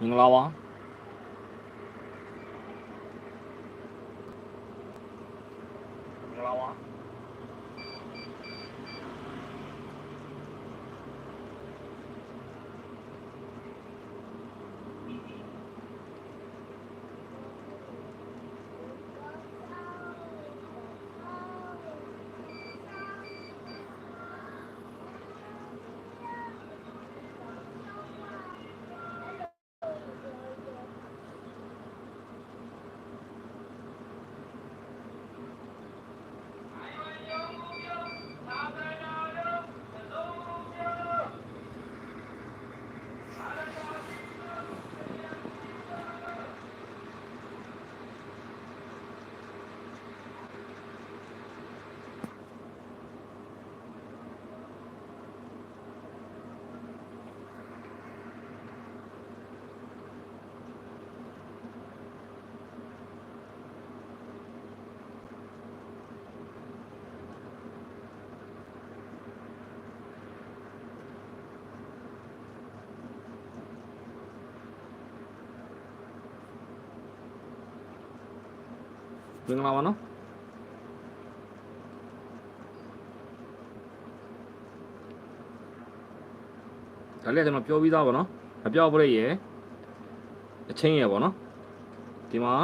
မင်္ဂလာ မင်္ဂလာပါနော်ဒါလည်းကျွန်တော်ပြောပြီးသားပါနော်မပြောပရိတ်ရယ်အချင်းရယ်ပေါ့နော်ဒီမှာ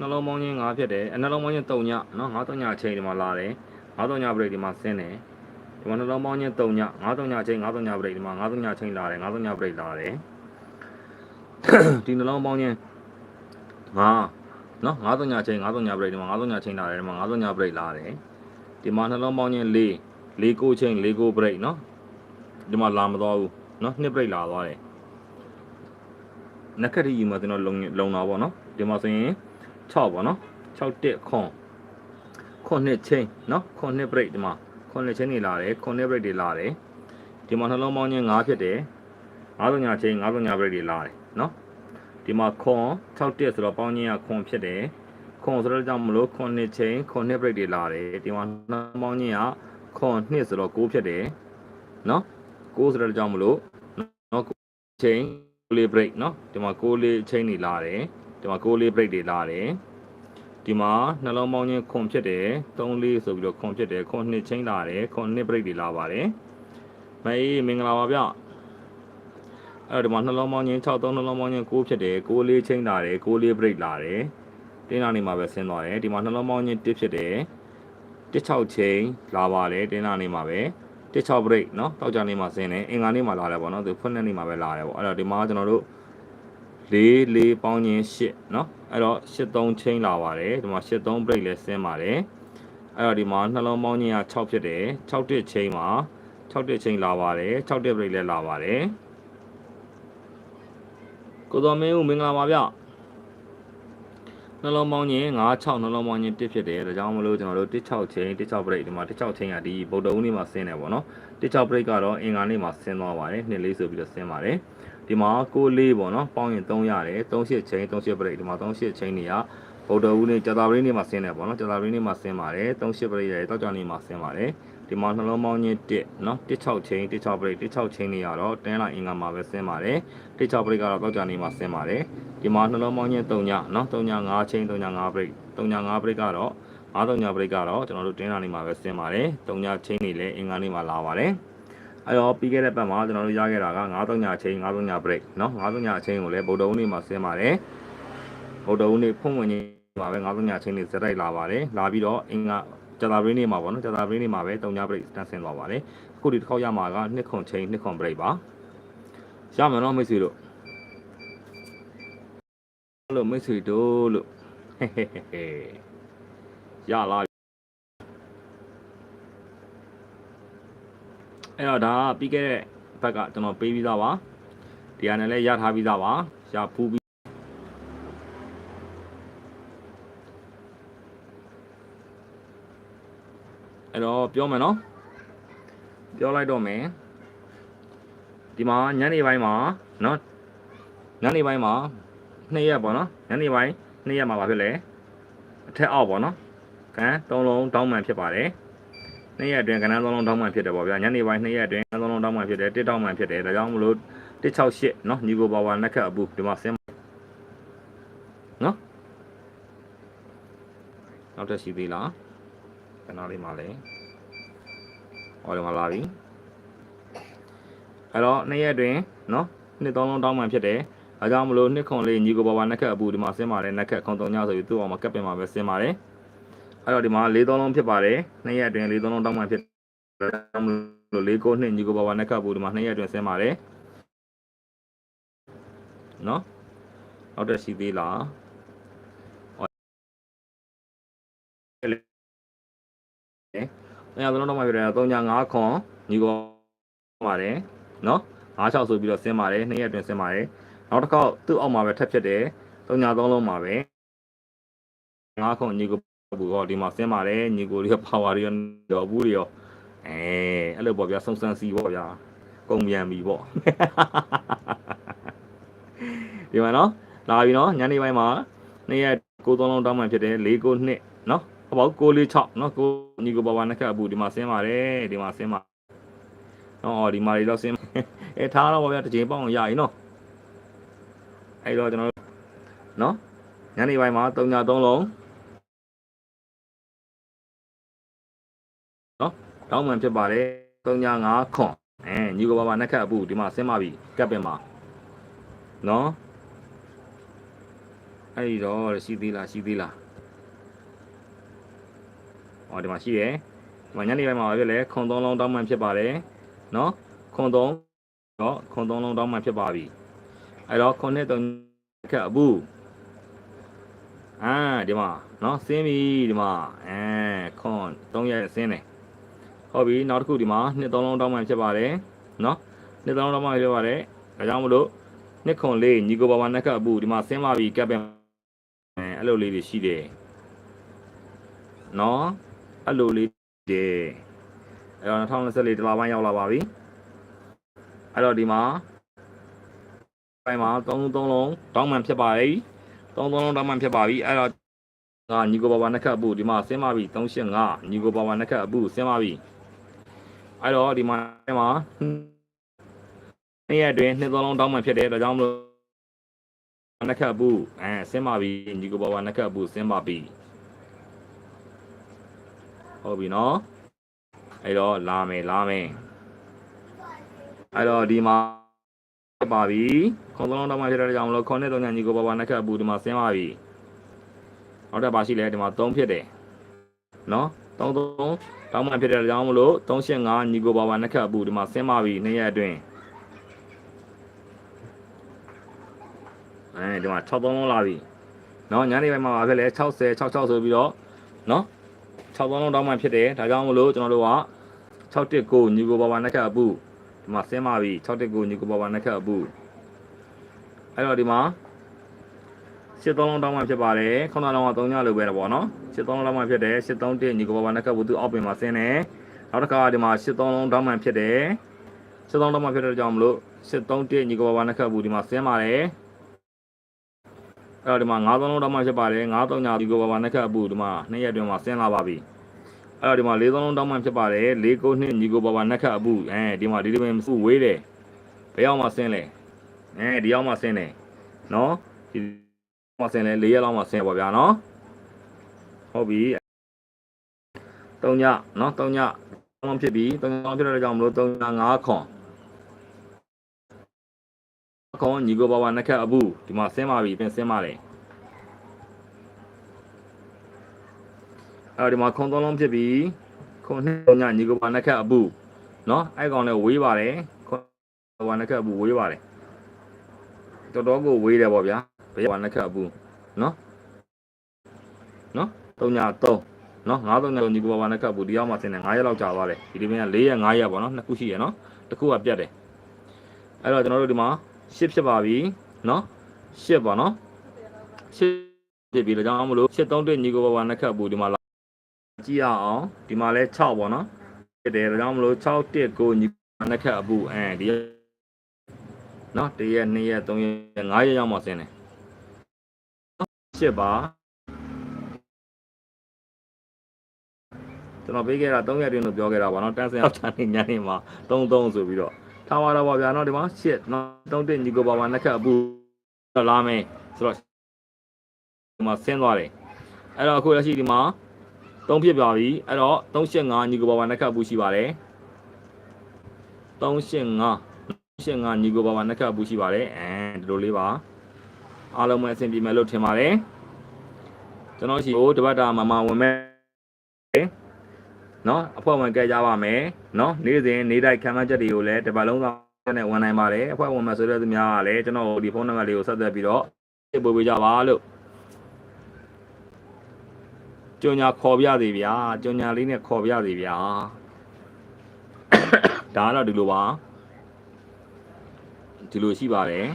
နှလုံးပေါင်းချင်း5ဖြစ်တယ်အနှလုံးပေါင်းချင်း3ညနော်5 3ညအချင်းဒီမှာလာတယ်5 3ညပရိတ်ဒီမှာဆင်းတယ်ဒီမှာနှလုံးပေါင်းချင်း3ည5 3ညအချင်း5 3ညပရိတ်ဒီမှာ5 3ညအချင်းလာတယ်5 3ညပရိတ်လာတယ်ဒီနှလုံးပေါင်းချင်း5 နော်9ညချင်း9ည break ဒီမှာ9ညချင်းလာတယ်ဒီမှာ9ည break လာတယ်ဒီမှာနှလုံးပေါင်းချင်း4 4ကိုချင်း4ကို break နော်ဒီမှာလာမသွားဘူးနော်2 break လာသွားတယ်နက်ခက်ရီမှာကျွန်တော်လုံလုံတာပေါ့နော်ဒီမှာဆိုရင်6ပေါ့နော်6တက်ခွန်ခွန်နှစ်ချင်းနော်ခွန်နှစ် break ဒီမှာခွန်နှစ်ချင်းနေလာတယ်ခွန်နှစ် break တွေလာတယ်ဒီမှာနှလုံးပေါင်းချင်း9ဖြစ်တယ်9ညချင်း9ည break တွေလာတယ်နော် ဒီမှာခွန်6တက်ဆိုတော့ပေါင်းချင်းကခွန်ဖြစ်တယ်ခွန်ဆိုတော့ကြောင့်မလို့ခွန်နှစ်ချိန်ခွန်နှစ် break တွေလာတယ်ဒီမှာနှပေါင်းချင်းကခွန်နှစ်ဆိုတော့6ဖြစ်တယ်နော်6ဆိုတော့ကြောင့်မလို့နော်ချိန်လေး break နော်ဒီမှာ6လေးချိန်တွေလာတယ်ဒီမှာ6လေး break တွေလာတယ်ဒီမှာနှလုံးပေါင်းချင်းခွန်ဖြစ်တယ်3လေးဆိုပြီးတော့ခွန်ဖြစ်တယ်ခွန်နှစ်ချိန်လာတယ်ခွန်နှစ် break တွေလာပါတယ်မအေးမင်္ဂလာပါဗျ အဲ့တော့ဒီမှာနှလုံးပေါင်းချင်း6 3နှလုံးပေါင်းချင်း9ဖြစ်တယ်9လေးချင်းလာတယ်9လေး break လာတယ်တင်းလာနေမှာပဲဆင်းသွားတယ်ဒီမှာနှလုံးပေါင်းချင်း1ဖြစ်တယ်16ချင်းလာပါတယ်တင်းလာနေမှာပဲ16 break เนาะတောက်ကြနေမှာဆင်းတယ်အင်္ဂါနေ့မှာလာတယ်ပေါ့เนาะသူဖွင့်တဲ့နေ့မှာပဲလာတယ်ပေါ့အဲ့တော့ဒီမှာကျွန်တော်တို့4 4ပေါင်းချင်း8เนาะအဲ့တော့83ချင်းလာပါတယ်ဒီမှာ83 break လည်းဆင်းပါတယ်အဲ့တော့ဒီမှာနှလုံးပေါင်းချင်းက6ဖြစ်တယ်6တစ်ချင်းမှာ6တစ်ချင်းလာပါတယ်6တစ် break လည်းလာပါတယ် ကိုတော်မင်းဦးမင်္ဂလာပါဗျနှလုံးပေါင်းချင်း96နှလုံးပေါင်းချင်း1ဖြစ်တယ်ဒါကြောင့်မလို့ကျွန်တော်တို့16ချိန်16 break ဒီမှာ16ချိန်ကဒီဗုဒ္ဓဦးနေ့မှာဆင်းတယ်ပေါ့နော်16 break ကတော့အင်္ဂါနေ့မှာဆင်းသွားပါတယ်နှစ်လေးဆိုပြီးတော့ဆင်းပါတယ်ဒီမှာ94ပေါ့နော်ပေါင်းရင်3ရတယ်38ချိန်38 break ဒီမှာ38ချိန်နေရဗုဒ္ဓဦးနေ့ကြာသပတေးနေ့မှာဆင်းတယ်ပေါ့နော်ကြာသပတေးနေ့မှာဆင်းပါတယ်38 break ရတယ်တောက်ကြနေ့မှာဆင်းပါတယ် ဒီမှာနှလုံးပေါင်းချင်း1เนาะ16ချိန်16 break 16ချိန်နေရတော့တင်းလာအင်္ဂါမှာပဲဆင်းပါတယ်16 break ကတော့တောက်ကြနေ့မှာဆင်းပါတယ်ဒီမှာနှလုံးပေါင်းချင်း3ညเนาะ3ည5ချိန်3ည5 break 3ည5 break ကတော့5 3ည break ကတော့ကျွန်တော်တို့တင်းလာနေ့မှာပဲဆင်းပါတယ်3ညချိန်နေလဲအင်္ဂါနေ့မှာလာပါတယ်အဲ့တော့ပြီးခဲ့တဲ့ပတ်မှာကျွန်တော်တို့ရခဲ့တာက9 3ညချိန်9 3ည break เนาะ9 3ညအချိန်ကိုလည်းဗုဒ္ဓဦးနေ့မှာဆင်းပါတယ်ဗုဒ္ဓဦးနေ့ဖွင့်ဝင်ကြီးမှာပဲ9 3ညချိန်နေစက်တိုက်လာပါတယ်လာပြီးတော့အင်္ဂါ ကြာသပတေးနေ့မှာပေါ့နော်ကြာသပတေးနေ့မှာပဲ3ည break တန်းဆင်းသွားပါတယ်အခုဒီတစ်ခေါက်ရမှာက2ခွန်ချိန်2ခွန် break ပါရမယ်နော်မိတ်ဆွေတို့လို့မိတ်ဆွေတို့လို့ဟဲဟဲဟဲဟဲရလာအဲ့တော့ဒါပြီးခဲ့တဲ့ဘက်ကကျွန်တော်ပေးပြီးသားပါဒီဟာနဲ့လည်းရထားပြီးသားပါရဖူးပြီး ပြောမယ်နော်ပြောလိုက်တော့မယ်ဒီမှာညနေပိုင်းမှာနော်ညနေပိုင်းမှာနှစ်ရက်ပေါ့နော်ညနေပိုင်းနှစ်ရက်မှာပါဖြစ်လဲအထက်အောက်ပေါ့နော်ကန်သုံးလုံးတောင်းမှန်ဖြစ်ပါတယ်နှစ်ရက်အတွင်းကဏ္ဍသုံးလုံးတောင်းမှန်ဖြစ်တယ်ပေါ့ဗျာညနေပိုင်းနှစ်ရက်အတွင်းသုံးလုံးတောင်းမှန်ဖြစ်တယ်တစ်တောင်းမှန်ဖြစ်တယ်ဒါကြောင့်မလို့168နော်ညီကိုပါဝါနှစ်ခက်အပူဒီမှာဆင်းနော်နောက်ထပ်ရှိသေးလားကဏ္ဍလေးမှာလည်း ဟောဒီမှာလာပြီအဲ့တော့နှစ်ရက်တွင်နော်နှစ်သုံးလုံးတောင်းမှန်ဖြစ်တယ်ဒါကြောင့်မလို့နှစ်ခွန်လေးညီကိုဘာဘာနှစ်ခက်အပူဒီမှာဆင်းပါတယ်နှစ်ခက်ခွန်သုံးညဆိုပြီးသူ့အောင်မှာကပ်ပင်မှာပဲဆင်းပါတယ်အဲ့တော့ဒီမှာလေးသုံးလုံးဖြစ်ပါတယ်နှစ်ရက်တွင်လေးသုံးလုံးတောင်းမှန်ဖြစ်ဒါကြောင့်မလို့လေးကိုနှစ်ညီကိုဘာဘာနှစ်ခက်အပူဒီမှာနှစ်ရက်တွင်ဆင်းပါတယ်နော်နောက်တက်ရှိသေးလား။ အဲဒါလုံးတော့မှပြတယ်3ည5ခွန်ညီကောပါတယ်နော်။56ဆိုပြီးတော့ဆင်းပါတယ်နှစ်ရက်အတွင်းဆင်းပါတယ်။နောက်တစ်ခေါက်သူ့အောက်မှာပဲထပ်ဖြစ်တယ်3ည3လုံးမှာပဲ5ခွန်ညီကောဘူးတော့ဒီမှာဆင်းပါတယ်ညီကိုတွေပါဝါတွေရောဘူးတွေရောအဲအဲ့လိုပေါ့ဗျာစုံစမ်းစီပေါ့ဗျာကုံပြန်ပြီပေါ့ဒီမှာနော်လာပြီနော်ညနေပိုင်းမှာနေ့ရက်9သုံးလုံးတောင်းမှဖြစ်တယ်4 9နှစ်နော် ဟောပေါ့6 4 6နော်ကိုညီကိုပါပါနှစ်ခတ်အပူဒီမှာဆင်းပါတယ်ဒီမှာဆင်းပါနော်ဒီမှာတွေတော့ဆင်းအဲထားတော့ပေါ့ဗျာတစ်ချိန်ပေါအောင်ရရင်နော်အဲ့တော့ကျွန်တော်နော်ညနေပိုင်းမှာ3ည3လုံးနော်တောင်းမှဖြစ်ပါတယ်3ည5ခွန်အဲညီကိုပါပါနှစ်ခတ်အပူဒီမှာဆင်းပါပြီကပ်ပင်မှာနော်အဲ့ဒီတော့ရှိသေးလားရှိသေးလား ဟောဒီမှာရှိတယ်ဒီမှာညနေပိုင်းမှာပဲလေခွန်သုံးလုံးတောင်းမှဖြစ်ပါတယ်နော်ခွန်သုံးတော့ခွန်သုံးလုံးတောင်းမှဖြစ်ပါပြီအဲ့တော့ခွန်နဲ့တုံခက်အပူအာဒီမှာနော်ဆင်းပြီဒီမှာအဲခွန်3ရက်ဆင်းတယ်ဟုတ်ပြီနောက်တစ်ခုဒီမှာနှစ်သုံးလုံးတောင်းမှဖြစ်ပါတယ်နော်နှစ်သုံးလုံးတောင်းမှဖြစ်ပါတယ်ဒါကြောင့်မလို့နှစ်ခွန်လေးညီကိုပါပါနှစ်ခက်အပူဒီမှာဆင်းပါပြီကပ်ပင်အဲအဲ့လိုလေးတွေရှိတယ်နော် အဲ့လိုလေးတယ်အဲ့တော့2024တလပိုင်းရောက်လာပါပြီအဲ့တော့ဒီမှာပိုင်းမှာ3 3လုံးတောင်းမှန်ဖြစ်ပါပြီ3 3လုံးတောင်းမှန်ဖြစ်ပါပြီအဲ့တော့ငါညီကိုပါပါနှစ်ခက်အပူဒီမှာဆင်းပါပြီ385ညီကိုပါပါနှစ်ခက်အပူဆင်းပါပြီအဲ့တော့ဒီမှာဒီမှာနေ့ရက်အတွင်းနှစ်သုံးလုံးတောင်းမှန်ဖြစ်တယ်ဒါကြောင့်မလို့နှစ်ခက်အပူအဲဆင်းပါပြီညီကိုပါပါနှစ်ခက်အပူဆင်းပါပြီ ဟုတ်ပြီနော်အဲ့တော့လာမယ်လာမယ်အဲ့တော့ဒီမှာပါပြီခွန်သုံးလုံးတော့မှဖြစ်တဲ့ကြောင့်မလို့ခွန်နဲ့သုံးညာညီကိုပါပါနှစ်ခက်အပူဒီမှာဆင်းပါပြီနောက်တစ်ပါရှိလဲဒီမှာ3ဖြစ်တယ်နော်3 3တောင်းမှဖြစ်တဲ့ကြောင့်မလို့385ညီကိုပါပါနှစ်ခက်အပူဒီမှာဆင်းပါပြီနှစ်ရက်အတွင်းအဲဒီမှာ6 3လုံးလာပြီနော်ညနေပိုင်းမှာပါဖြစ်လဲ60 66ဆိုပြီးတော့နော် 6ပေါင်းလုံးတောင်းမှဖြစ်တယ်ဒါကြောင့်မလို့ကျွန်တော်တို့က619ညီကိုပါပါနှက်ခတ်အပူဒီမှာဆင်းပါပြီ619ညီကိုပါပါနှက်ခတ်အပူအဲ့တော့ဒီမှာရှစ်သုံးလုံးတောင်းမှဖြစ်ပါတယ်ခုနကတော့3ညလိုပဲပေါ့နော်ရှစ်သုံးလုံးတောင်းမှဖြစ်တယ်ရှစ်သုံး1ညီကိုပါပါနှက်ခတ်ဘူးသူအောက်ပင်မှာဆင်းတယ်နောက်တစ်ခါဒီမှာရှစ်သုံးလုံးတောင်းမှဖြစ်တယ်ရှစ်သုံးတောင်းမှဖြစ်တဲ့ကြောင့်မလို့ရှစ်သုံး1ညီကိုပါပါနှက်ခတ်ဘူးဒီမှာဆင်းပါတယ် အဲ့တော့ဒီမှာ9သုံးလုံးတောင်းမှဖြစ်ပါတယ်9သုံးညဒီကိုပါပါနှက်ခတ်အပူဒီမှာ2ရက်တွင်မှာဆင်းလာပါပြီအဲ့တော့ဒီမှာ၄သုံးလုံးတောင်းမှဖြစ်ပါတယ်၄ကိုနှစ်ညီကိုပါပါနှက်ခတ်အပူအဲဒီမှာဒီလိုမျိုးမစုဝေးတယ်ဘယ်ရောက်မှဆင်းလဲအဲဒီရောက်မှဆင်းတယ်နော်ဒီမှဆင်းလဲ၄ရက်လောက်မှဆင်းပါဗျာနော်ဟုတ်ပြီ၃ညနော်၃ညတောင်းဖြစ်ပြီ၃ညဖြစ်တဲ့ကြောင့်မလို့၃ည၅ခွန် ခေါင်းညီကိုဘာဘာနှက်ခတ်အပူဒီမှာဆင်းပါပြီပြင်ဆင်းပါလေအဲ့ဒီမှာခုံသုံးလုံးဖြစ်ပြီခုံနှစ်လုံးညညီကိုဘာနှက်ခတ်အပူနော်အဲ့ကောင်လည်းဝေးပါတယ်ခုံဘာနှက်ခတ်အပူဝေးပါတယ်တော်တော်ကိုဝေးတယ်ပေါ့ဗျာဘယ်ဘာနှက်ခတ်အပူနော်နော်၃ည၃နော်9သုံးလုံးညီကိုပါပါနဲ့ကပ်ဘူးဒီရောက်မှဆင်းတယ်9ရက်လောက်ကြာသွားတယ်ဒီဒီမင်းက4ရက်5ရက်ပေါ့နော်နှစ်ခုရှိရယ်နော်တစ်ခုကပြတ်တယ်အဲ့တော့ကျွန်တော်တို့ဒီမှာ ရှစ်ဖြစ်ပါပြီနော်ရှစ်ပါနော်ရှစ်ဖြစ်ပြီလေကြောင့်မလို့ရှစ်သုံးတွေ့ညီကိုဘာဘာနှစ်ခတ်ဘူးဒီမှာလာကြည့်ရအောင်ဒီမှာလဲ6ပေါ့နော်ဖြစ်တယ်ဒါကြောင့်မလို့6 1 9ညီနှစ်ခတ်အပူအဲဒီနော်1ရက်2ရက်3ရက်5ရက်ရောက်မှဆင်းတယ်ရှစ်ပါကျွန်တော်ပေးခဲ့တာ3ရက်တွင်းလို့ပြောခဲ့တာပါနော်တန်းစင်အောင်တန်းနေညနေမှာ33ဆိုပြီးတော့ ထားပါတော့ပါဗျာနော်ဒီမှာရှစ်နော်3 1ညီကိုပါပါနှစ်ခက်အပူတော့လာမယ်ဆိုတော့ဒီမှာဆင်းသွားတယ်အဲ့တော့အခုလက်ရှိဒီမှာ3ဖြစ်သွားပြီအဲ့တော့385ညီကိုပါပါနှစ်ခတ်ဘူးရှိပါတယ်385 385ညီကိုပါပါနှစ်ခတ်ဘူးရှိပါတယ်အဲဒီလိုလေးပါအားလုံးပဲအဆင်ပြေမယ်လို့ထင်ပါတယ်ကျွန်တော်ရှိကိုတပတ်တာမမဝင်မဲ့ နော်အဖွဲ့ဝင်ကြကြပါမယ်နော်နေ့စဉ်နေ့တိုင်းခံမှန်းချက်တွေကိုလည်းတပတ်လုံးသားနဲ့ဝင်နိုင်ပါတယ်အဖွဲ့ဝင်မှာဆိုတဲ့သူများကလည်းကျွန်တော်ဒီဖုန်းနံပါတ်လေးကိုဆက်သွယ်ပြီးတော့ပို့ပေးကြပါလို့ကြုံညာခေါ်ပြသေးဗျာကြုံညာလေးနဲ့ခေါ်ပြသေးဗျာဒါကတော့ဒီလိုပါဒီလိုရှိပါတယ်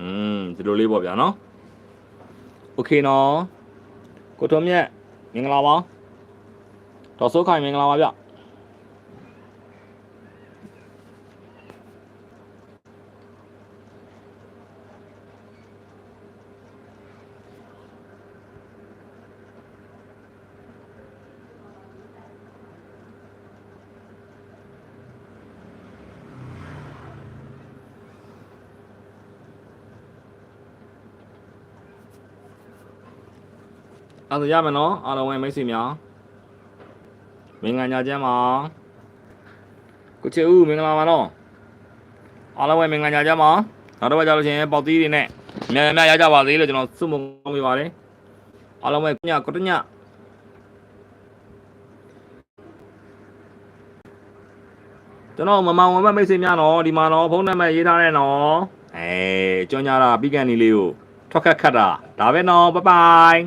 อืม ဒီလိုလေးပေါ့ဗျာနော်โอเคနော်ကိုထုံးမြတ်မင်္ဂလာပါတော်စိုးခိုင်မင်္ဂလာပါဗျ အဲ့ဒါရမယ်နော်အားလုံးပဲမိတ်ဆွေများမင်္ဂလာညချမ်းပါကိုချေဦးမင်္ဂလာပါနော်အားလုံးပဲမင်္ဂလာညချမ်းပါနောက်တစ်ပတ်ကြလို့ရှိရင်ပေါက်သီးတွေနဲ့အများများရကြပါသေးလို့ကျွန်တော်စုမကောင်းပေးပါတယ်အားလုံးပဲညကိုတညကျွန်တော်မမောင်ဝမမိတ်ဆွေများနော်ဒီမှာနော်ဖုန်းနံပါတ်ရေးထားတဲ့နော်အဲကြောညာတာပြီးကန်နေလေးကိုထွက်ခတ်ခတ်တာဒါပဲနော်ဘိုင်ဘိုင်